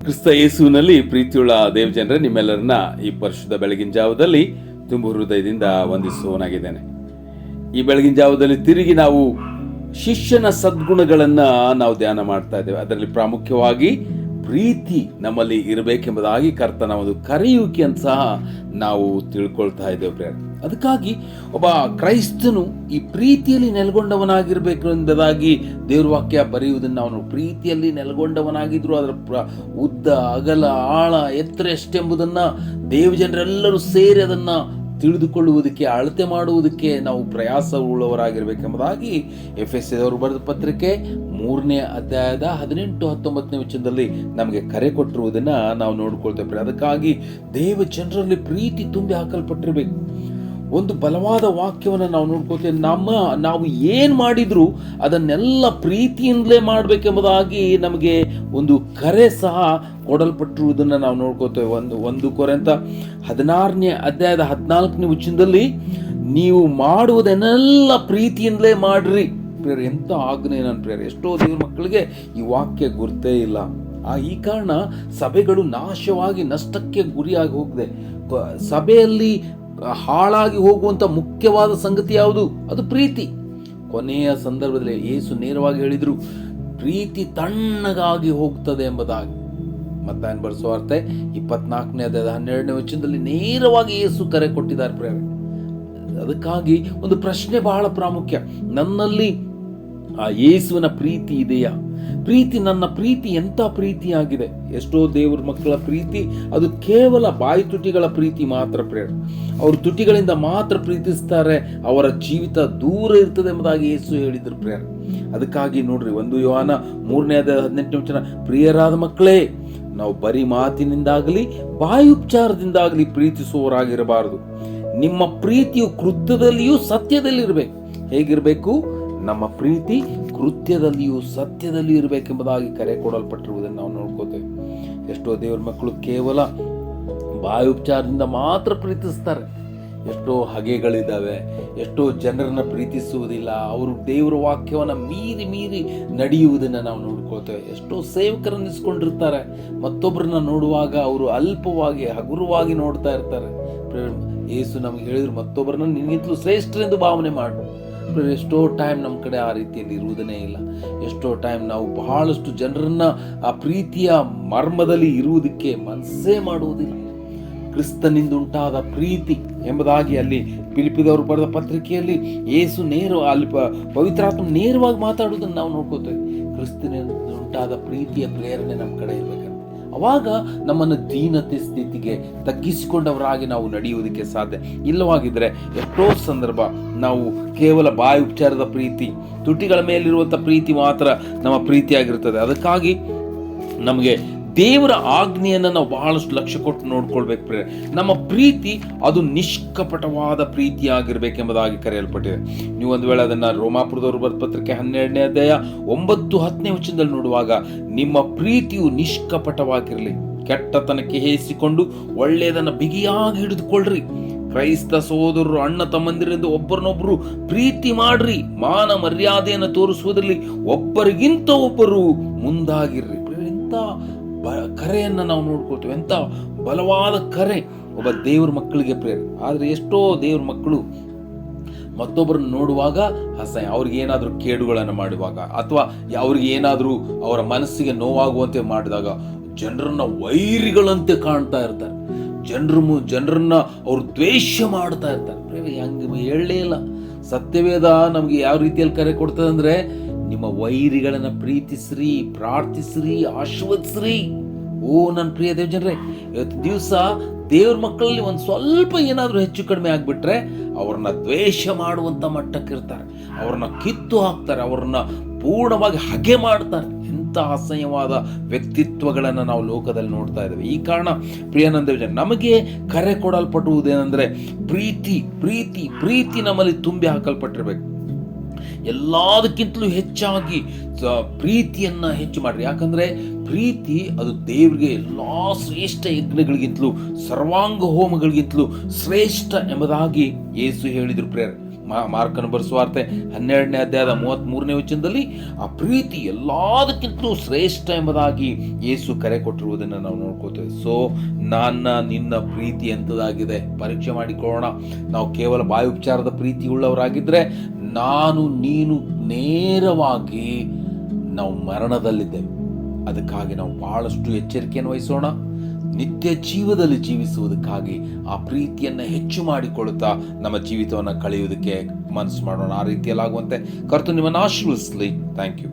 ಕ್ರಿಸ್ತ ಯೇಸುವಿನಲ್ಲಿ ಪ್ರೀತಿಯುಳ್ಳ ದೇವ್ ಜನರೇ ನಿಮ್ಮೆಲ್ಲರನ್ನ ಈ ಪರಿಶುದ್ಧ ಬೆಳಗಿನ ಜಾವದಲ್ಲಿ ತುಂಬು ಹೃದಯದಿಂದ ವಂದಿಸುವನಾಗಿದ್ದೇನೆ ಈ ಬೆಳಗಿನ ಜಾವದಲ್ಲಿ ತಿರುಗಿ ನಾವು ಶಿಷ್ಯನ ಸದ್ಗುಣಗಳನ್ನ ನಾವು ಧ್ಯಾನ ಮಾಡ್ತಾ ಇದ್ದೇವೆ. ಅದರಲ್ಲಿ ಪ್ರಾಮುಖ್ಯವಾಗಿ ಪ್ರೀತಿ ನಮ್ಮಲ್ಲಿ ಇರಬೇಕೆಂಬುದಾಗಿ ಕರ್ತನ ಒಂದು ಅಂತ ಸಹ ನಾವು ತಿಳ್ಕೊಳ್ತಾ ಇದ್ದೇವೆ ಪ್ರೇರಣೆ ಅದಕ್ಕಾಗಿ ಒಬ್ಬ ಕ್ರೈಸ್ತನು ಈ ಪ್ರೀತಿಯಲ್ಲಿ ನೆಲೆಗೊಂಡವನಾಗಿರ್ಬೇಕು ಎಂಬುದಾಗಿ ದೇವ್ರ ವಾಕ್ಯ ಬರೆಯುವುದನ್ನು ಅವನು ಪ್ರೀತಿಯಲ್ಲಿ ನೆಲೆಗೊಂಡವನಾಗಿದ್ರು ಅದರ ಪ್ರ ಉದ್ದ, ಅಗಲ, ಆಳ, ಎತ್ತರ ಎಷ್ಟೆಂಬುದನ್ನು ದೇವ ಜನರೆಲ್ಲರೂ ಸೇರಿ ಅದನ್ನು ತಿಳಿದುಕೊಳ್ಳುವುದಕ್ಕೆ, ಅಳತೆ ಮಾಡುವುದಕ್ಕೆ ನಾವು ಪ್ರಯಾಸ ಉಳ್ಳವರಾಗಿರ್ಬೇಕೆಂಬುದಾಗಿ ಎಫ್ ಎಸ್ ಅವರು ಬರೆದ ಪತ್ರಿಕೆ ಮೂರನೇ ಅಧ್ಯಾಯದ ಹದಿನೆಂಟು ಹತ್ತೊಂಬತ್ತನೇ ವಚನದಲ್ಲಿ ನಮಗೆ ಕರೆ ಕೊಟ್ಟಿರುವುದನ್ನು ನಾವು ನೋಡ್ಕೊಳ್ತೇವೆ. ಅದಕ್ಕಾಗಿ ದೇವ ಜನರಲ್ಲಿ ಪ್ರೀತಿ ತುಂಬಿ ಹಾಕಲ್ಪಟ್ಟಿರಬೇಕು. ಒಂದು ಬಲವಾದ ವಾಕ್ಯವನ್ನು ನಾವು ನೋಡ್ಕೋತೇವೆ ನಮ್ಮ, ನಾವು ಏನು ಮಾಡಿದ್ರು ಅದನ್ನೆಲ್ಲ ಪ್ರೀತಿಯಿಂದಲೇ ಮಾಡಬೇಕೆಂಬುದಾಗಿ ನಮಗೆ ಒಂದು ಕರೆ ಸಹ ಕೊಡಲ್ಪಟ್ಟಿರುವುದನ್ನು ನಾವು ನೋಡ್ಕೋತೇವೆ ಒಂದು ಒಂದು ಕೊರೆ ಅಂತ ಹದಿನಾರನೇ ಅಧ್ಯಾಯದ ಹದಿನಾಲ್ಕನೇ ಉಚ್ಚಿನದಲ್ಲಿ ನೀವು ಮಾಡುವುದನ್ನೆಲ್ಲ ಪ್ರೀತಿಯಿಂದಲೇ ಮಾಡ್ರಿ. ಪ್ರೇರೆ ಎಂಥ ಆಜ್ಞೆ ನನ್ನ ಪ್ರೇರೆ ಎಷ್ಟೋ ದೇವ್ರ ಮಕ್ಕಳಿಗೆ ಈ ವಾಕ್ಯ ಗುರ್ತೇ ಇಲ್ಲ. ಆ, ಈ ಕಾರಣ ಸಭೆಗಳು ನಾಶವಾಗಿ ನಷ್ಟಕ್ಕೆ ಗುರಿಯಾಗಿ ಹೋಗಿದೆ. ಸಭೆಯಲ್ಲಿ ಹಾಳಾಗಿ ಹೋಗುವಂಥ ಮುಖ್ಯವಾದ ಸಂಗತಿ ಯಾವುದು? ಅದು ಪ್ರೀತಿ. ಕೊನೆಯ ಸಂದರ್ಭದಲ್ಲಿ ಯೇಸು ನೇರವಾಗಿ ಹೇಳಿದರು, ಪ್ರೀತಿ ತಣ್ಣಗಾಗಿ ಹೋಗ್ತದೆ ಎಂಬುದಾಗಿ. ಮತ್ತಾಯನ್ ಬರೆಸುವಾರ್ತೆ ಇಪ್ಪತ್ನಾಲ್ಕನೇ ಅಧ್ಯಾಯದ ಹನ್ನೆರಡನೇ ವಚನದಲ್ಲಿ ನೇರವಾಗಿ ಏಸು ಕರೆ ಕೊಟ್ಟಿದ್ದಾರೆ ಪ್ರೇರಣೆ ಅದಕ್ಕಾಗಿ ಒಂದು ಪ್ರಶ್ನೆ ಬಹಳ ಪ್ರಾಮುಖ್ಯ. ನನ್ನಲ್ಲಿ ಆ ಯೇಸುವಿನ ಪ್ರೀತಿ ಇದೆಯಾ? ಪ್ರೀತಿ ನನ್ನ ಪ್ರೀತಿ ಎಂಥ ಪ್ರೀತಿಯಾಗಿದೆ? ಎಷ್ಟೋ ದೇವ್ರ ಮಕ್ಕಳ ಪ್ರೀತಿ, ಅದು ಕೇವಲ ಬಾಯಿ ತುಟಿಗಳ ಪ್ರೀತಿ ಮಾತ್ರ ಪ್ರೇರ ಅವರು ತುಟಿಗಳಿಂದ ಮಾತ್ರ ಪ್ರೀತಿಸ್ತಾರೆ, ಅವರ ಜೀವಿತ ದೂರ ಇರ್ತದೆ ಎಂಬುದಾಗಿ ಯೇಸು ಹೇಳಿದ್ರು ಪ್ರೇರ ಅದಕ್ಕಾಗಿ ನೋಡ್ರಿ, ಒಂದು ಯೋಹಾನ ಮೂರನೇ ಹದಿನೆಂಟನೇ ವಚನ, ಪ್ರಿಯರಾದ ಮಕ್ಕಳೇ, ನಾವು ಬರೀ ಮಾತಿನಿಂದಾಗಲಿ, ಬಾಯಿ ಉಪಚಾರದಿಂದಾಗಲಿ ಪ್ರೀತಿಸುವವರಾಗಿರಬಾರದು. ನಿಮ್ಮ ಪ್ರೀತಿಯು ಕೃತ್ಯದಲ್ಲಿಯೂ ಸತ್ಯದಲ್ಲಿರಬೇಕು. ಹೇಗಿರಬೇಕು? ನಮ್ಮ ಪ್ರೀತಿ ಕೃತ್ಯದಲ್ಲಿಯೂ ಸತ್ಯದಲ್ಲಿಯೂ ಇರಬೇಕೆಂಬುದಾಗಿ ಕರೆ ಕೊಡಲ್ಪಟ್ಟಿರುವುದನ್ನು ನಾವು ನೋಡ್ಕೋತೇವೆ. ಎಷ್ಟೋ ದೇವರ ಮಕ್ಕಳು ಕೇವಲ ಬಾಯಿ ಉಪಚಾರದಿಂದ ಮಾತ್ರ ಪ್ರೀತಿಸ್ತಾರೆ. ಎಷ್ಟೋ ಹಗೆಗಳಿದ್ದಾವೆ, ಎಷ್ಟೋ ಜನರನ್ನು ಪ್ರೀತಿಸುವುದಿಲ್ಲ, ಅವರು ದೇವರ ವಾಕ್ಯವನ್ನು ಮೀರಿ ಮೀರಿ ನಡೆಯುವುದನ್ನು ನಾವು ನೋಡ್ಕೊಳ್ತೇವೆ ಎಷ್ಟೋ ಸೇವಕರನ್ನು ಇಸ್ಕೊಂಡಿರ್ತಾರೆ ಮತ್ತೊಬ್ಬರನ್ನ ನೋಡುವಾಗ ಅವರು ಅಲ್ಪವಾಗಿ, ಹಗುರವಾಗಿ ನೋಡ್ತಾ ಇರ್ತಾರೆ. ಯೇಸು ನಮ್ಗೆ ಹೇಳಿದ್ರು ಮತ್ತೊಬ್ಬರನ್ನ ಶ್ರೇಷ್ಠ ಎಂದು ಭಾವನೆ ಮಾಡು. ಎಷ್ಟೋ ಟೈಮ್ ನಮ್ಮ ಕಡೆ ಆ ರೀತಿಯಲ್ಲಿ ಇರುವುದನ್ನೇ ಇಲ್ಲ. ಎಷ್ಟೋ ಟೈಮ್ ನಾವು ಬಹಳಷ್ಟು ಜನರನ್ನ ಆ ಪ್ರೀತಿಯ ಮರ್ಮದಲ್ಲಿ ಇರುವುದಕ್ಕೆ ಮನಸ್ಸೇ ಮಾಡುವುದಿಲ್ಲ. ಕ್ರಿಸ್ತನಿಂದ ಉಂಟಾದ ಪ್ರೀತಿ ಎಂಬುದಾಗಿ ಅಲ್ಲಿ ಪಿಲಿಪಿದವರು ಬರೆದ ಪತ್ರಿಕೆಯಲ್ಲಿ ಏಸು ನೇರ, ಅಲ್ಲಿ ಪವಿತ್ರಾತ್ಮ ನೇರವಾಗಿ ಮಾತಾಡುವುದನ್ನು ನಾವು ನೋಡ್ಕೋತೇವೆ. ಕ್ರಿಸ್ತನಿಂದ ಉಂಟಾದ ಪ್ರೀತಿಯ ಪ್ರೇರಣೆ ನಮ್ಮ ಕಡೆ ಇರಬೇಕಂತ ಅವಾಗ ನಮ್ಮನ್ನು ದೀನತೆ ಸ್ಥಿತಿಗೆ ತಗ್ಗಿಸಿಕೊಂಡವರಾಗಿ ನಾವು ನಡೆಯುವುದಕ್ಕೆ ಸಾಧ್ಯ. ಇಲ್ಲವಾಗಿದ್ದರೆ ಎಷ್ಟೋ ಸಂದರ್ಭ ನಾವು ಕೇವಲ ಬಾಯಿ ಉಪಚಾರದ ಪ್ರೀತಿ, ತುಟಿಗಳ ಮೇಲಿರುವಂಥ ಪ್ರೀತಿ ಮಾತ್ರ ನಮ್ಮ ಪ್ರೀತಿಯಾಗಿರ್ತದೆ ಅದಕ್ಕಾಗಿ ನಮಗೆ ದೇವರ ಆಜ್ಞೆಯನ್ನು ನಾವು ಬಹಳಷ್ಟು ಲಕ್ಷ್ಯ ಕೊಟ್ಟು ನೋಡ್ಕೊಳ್ಬೇಕು ಪ್ರೇರೆ ನಮ್ಮ ಪ್ರೀತಿ ಅದು ನಿಷ್ಕಪಟವಾದ ಪ್ರೀತಿಯಾಗಿರ್ಬೇಕೆಂಬುದಾಗಿ ಕರೆಯಲ್ಪಟ್ಟಿದೆ. ನೀವು ಒಂದು ವೇಳೆ ಅದನ್ನು ರೋಮಾಪುರದವರು ಬರೆದ ಪತ್ರಿಕೆ ಹನ್ನೆರಡನೇ ಅಧ್ಯಾಯ ಒಂಬತ್ತು ಹತ್ತನೇ ವಚನದಲ್ಲಿ ನೋಡುವಾಗ, ನಿಮ್ಮ ಪ್ರೀತಿಯು ನಿಷ್ಕಪಟವಾಗಿರಲಿ. ಕೆಟ್ಟತನಕ್ಕೆ ಹೇಸಿಕೊಂಡು ಒಳ್ಳೆಯದನ್ನು ಬಿಗಿಯಾಗಿ ಹಿಡಿದುಕೊಳ್ಳ್ರಿ. ಕ್ರೈಸ್ತ ಸಹೋದರರು, ಅಣ್ಣ ತಮ್ಮಂದಿರಿಂದ ಒಬ್ಬರನ್ನೊಬ್ಬರು ಪ್ರೀತಿ ಮಾಡ್ರಿ. ಮಾನ ಮರ್ಯಾದೆಯನ್ನು ತೋರಿಸುವುದರಲ್ಲಿ ಒಬ್ಬರಿಗಿಂತ ಒಬ್ಬರು ಮುಂದಾಗಿರ್ರಿ. ಕರೆಯನ್ನು ನಾವು ನೋಡ್ಕೊಳ್ತೇವೆ. ಎಂಥ ಬಲವಾದ ಕರೆ. ಒಬ್ಬ ದೇವ್ರ ಮಕ್ಕಳಿಗೆ ಪ್ರೇರ ಆದರೆ ಎಷ್ಟೋ ದೇವ್ರ ಮಕ್ಕಳು ಮತ್ತೊಬ್ಬರನ್ನು ನೋಡುವಾಗ ಅಸಹ್ಯ ಅವ್ರಿಗೆ ಏನಾದರೂ ಕೇಡುಗಳನ್ನು ಮಾಡುವಾಗ ಅಥವಾ ಅವ್ರಿಗೆ ಏನಾದರೂ ಅವರ ಮನಸ್ಸಿಗೆ ನೋವಾಗುವಂತೆ ಮಾಡಿದಾಗ ಜನರನ್ನ ವೈರಿಗಳಂತೆ ಕಾಣ್ತಾ ಇರ್ತಾರೆ. ಜನರು ಜನರನ್ನ ಅವ್ರು ದ್ವೇಷ ಮಾಡ್ತಾ ಇರ್ತಾರೆ. ಹಂಗೆ ಹೇಳಲೇ ಇಲ್ಲ. ಸತ್ಯವೇದ ನಮಗೆ ಯಾವ ರೀತಿಯಲ್ಲಿ ಕರೆ ಕೊಡ್ತದೆ ಅಂದರೆ ನಿಮ್ಮ ವೈರಿಗಳನ್ನು ಪ್ರೀತಿಸ್ರಿ, ಪ್ರಾರ್ಥಿಸ್ರಿ, ಆಶೀರ್ವದಿಸ್ರಿ. ಓ ನನ್ನ ಪ್ರಿಯ ದೇವಜನರೇ ಇವತ್ತು ದಿವಸ ದೇವ್ರ ಮಕ್ಕಳಲ್ಲಿ ಒಂದು ಸ್ವಲ್ಪ ಏನಾದರೂ ಹೆಚ್ಚು ಕಡಿಮೆ ಆಗಿಬಿಟ್ರೆ ಅವ್ರನ್ನ ದ್ವೇಷ ಮಾಡುವಂಥ ಮಟ್ಟಕ್ಕೆ ಇರ್ತಾರೆ ಅವ್ರನ್ನ ಕಿತ್ತು ಹಾಕ್ತಾರೆ, ಅವ್ರನ್ನ ಪೂರ್ಣವಾಗಿ ಹಗೆ ಮಾಡ್ತಾರೆ. ಎಂಥ ಅಸಹ್ಯವಾದ ವ್ಯಕ್ತಿತ್ವಗಳನ್ನು ನಾವು ಲೋಕದಲ್ಲಿ ನೋಡ್ತಾ ಇದ್ದೇವೆ. ಈ ಕಾರಣ ಪ್ರಿಯಾನಂದ ವಿಜಯ ನಮಗೆ ಕರೆ ಕೊಡಲ್ಪಟ್ಟುವುದೇನೆಂದರೆ ಪ್ರೀತಿ ಪ್ರೀತಿ ಪ್ರೀತಿ ನಮ್ಮಲ್ಲಿ ತುಂಬಿ ಹಾಕಲ್ಪಟ್ಟಿರ್ಬೇಕು. ಎಲ್ಲದಕ್ಕಿಂತಲೂ ಹೆಚ್ಚಾಗಿ ಪ್ರೀತಿಯನ್ನ ಹೆಚ್ಚು ಮಾಡ್ರಿ. ಯಾಕಂದ್ರೆ ಪ್ರೀತಿ ಅದು ದೇವರಿಗೆ ಎಲ್ಲ ಶ್ರೇಷ್ಠ ಯಜ್ಞಗಳಿಗಿಂತಲೂ, ಸರ್ವಾಂಗ ಹೋಮಗಳಿಗಿಂತಲೂ ಶ್ರೇಷ್ಠ ಎಂಬುದಾಗಿ ಯೇಸು ಹೇಳಿದರು ಪ್ರೇರ. ಮಾರ್ಕನ ಬರೆಸುವಾರ್ತೆ ಹನ್ನೆರಡನೇ ಅಧ್ಯಾಯದ ಮೂವತ್ತ್ ಮೂರನೇ ವಚನದಲ್ಲಿ ಆ ಪ್ರೀತಿ ಎಲ್ಲದಕ್ಕಿಂತಲೂ ಶ್ರೇಷ್ಠ ಎಂಬುದಾಗಿ ಯೇಸು ಕರೆ ಕೊಟ್ಟಿರುವುದನ್ನು ನಾವು ನೋಡ್ಕೋತೇವೆ. ಸೊ ನನ್ನ, ನಿನ್ನ ಪ್ರೀತಿ ಎಂಥದಾಗಿದೆ ಪರೀಕ್ಷೆ ಮಾಡಿಕೊಳ್ಳೋಣ. ನಾವು ಕೇವಲ ಬಾಯಿ ಉಪಚಾರದ ಪ್ರೀತಿ ಉಳ್ಳವರಾಗಿದ್ದರೆ ನಾನು ನೀನು ನೇರವಾಗಿ ನಾವು ಮರಣದಲ್ಲಿದ್ದೇವೆ. ಅದಕ್ಕಾಗಿ ನಾವು ಬಹಳಷ್ಟು ಎಚ್ಚರಿಕೆಯನ್ನು ವಹಿಸೋಣ. ನಿತ್ಯ ಜೀವದಲ್ಲಿ ಜೀವಿಸುವುದಕ್ಕಾಗಿ ಆ ಪ್ರೀತಿಯನ್ನು ಹೆಚ್ಚು ಮಾಡಿಕೊಳ್ಳುತ್ತಾ ನಮ್ಮ ಜೀವಿತವನ್ನು ಕಳೆಯುವುದಕ್ಕೆ ಮನಸ್ಸು ಮಾಡೋಣ. ಆ ರೀತಿಯಲ್ಲಾಗುವಂತೆ ಕರ್ತು ನಿಮ್ಮನ್ನು ಆಶೀರ್ವದಿಸಲಿ. Thank you